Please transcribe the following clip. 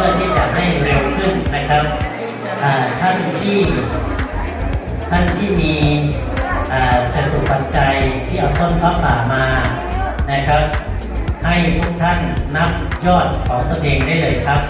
พื่อที่จะให้เร็วขึ้นนะครับท่านที่ท่านที่มีจตุปัจจัยที่เอาต้นพระป่ามานะครับ ให้ทุกท่านนับยอดของตนเองได้เลยครับ